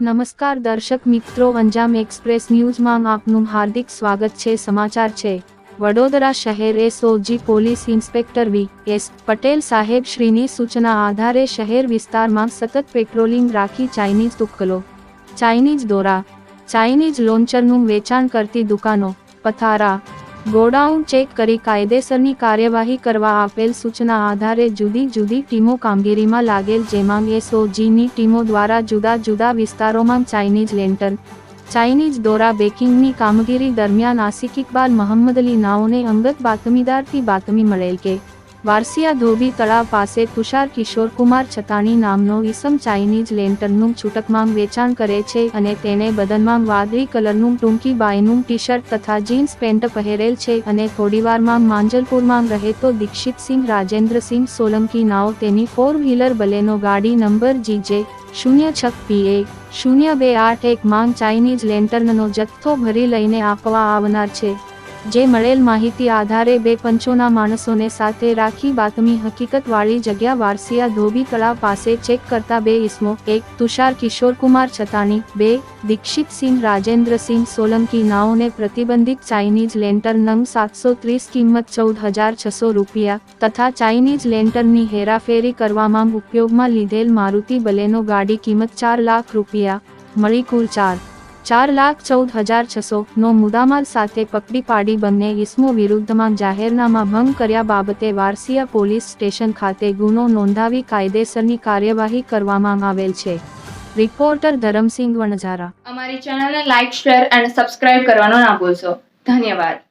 નમસ્કાર દર્શક મિત્રો અંજામ એક્સપ્રેસ ન્યૂઝમાં આપનું હાર્દિક સ્વાગત છે. સમાચાર છે. વડોદરા શહેર SOG police inspector V. S. Patel સાહેબ શ્રીની સૂચના આધારે શહેર વિસ્તારમાં સતત પેટ્રોલિંગ રાખી ચાઇનીઝ તુક્કલો ચાઇનીઝ દોરા. ચાઇનીઝ લોન્ચરનું વેચાણ કરતી દુકાનો. પથારા. ગોડાઉન ચેક કરી કાયદેસરની કાર્યવાહી કરવા આપેલ સૂચના આધારે જુદી જુદી ટીમો કામગીરીમાં લાગેલ, જેમાં એસઓજીની ટીમો દ્વારા જુદા જુદા વિસ્તારોમાં ચાઇનીઝ લેન્ટર, ચાઇનીઝ દોરા બેકિંગની કામગીરી દરમિયાન આસિક ઇકબાલ મોહમ્મદ અલી નાઓને અંગત બાતમીદારથી બાતમી મળેલ કે વારસિયા ધોબી તળાવ પાસે તુષાર કિશોર કુમાર છતાણી નામનો ઈસમ ચાઇનીઝ લેન્ટરનું છૂટકમાં વેચાણ કરે છે અને તેને બદનમાં વાદળી કલરનું ટૂંકી બાયનું ટી શર્ટ તથા જીન્સ પેન્ટ પહેરેલ છે અને થોડીવારમાં માંજલપુરમાં રહેતો દીક્ષિતસિંહ રાજેન્દ્રસિંહ સોલંકી નાઓ તેની ફોર વ્હીલર બલેનો ગાડી નંબર જીજે શૂન્ય છ પીએ શૂન્ય બે આઠ એક માંગ ચાઇનીઝ લેન્ટર્નનો જથ્થો ભરી લઈને આપવા આવનાર છે. જે મળેલ માહિતી આધારે બે પંચોના માણસોને સાથે રાખી બાતમી હકીકતવાળી જગ્યા વારસિયા ધોબી તળાવ પાસે ચેક કરતા બે ઇસમો, એક તુષાર કિશોર કુમાર છતાણી બે દીક્ષિતસિંહ રાજેન્દ્રસિંહ સોલંકી નાઓને પ્રતિબંધિત ચાઇનીઝ લેન્ટર નંગ સાતસો ત્રીસ કિંમત ચૌદ હજાર છસો રૂપિયા તથા ચાઇનીઝ લેન્ટરની હેરાફેરી કરવામાં ઉપયોગમાં લીધેલ મારુતિ બલેનો ગાડી કિંમત ચાર લાખ રૂપિયા, મળી કુલ ચાર ચાર લાખ ચૌદ હજાર છસો નો મુદ્દામાલ સાથે પકડી પાડી બંને ઇસમો વિરુદ્ધમાં જાહેરનામા ભંગ કર્યા બાબતે વારસિયા પોલીસ સ્ટેશન ખાતે ગુનો નોંધાવી કાયદેસરની કાર્યવાહી કરવામાં આવેલ છે. રિપોર્ટર ધરમસિંહ વણઝારા. અમારી ચેનલને લાઇક શેર અને સબસ્ક્રાઇબ કરવાનો ના ભૂલશો. ધન્યવાદ.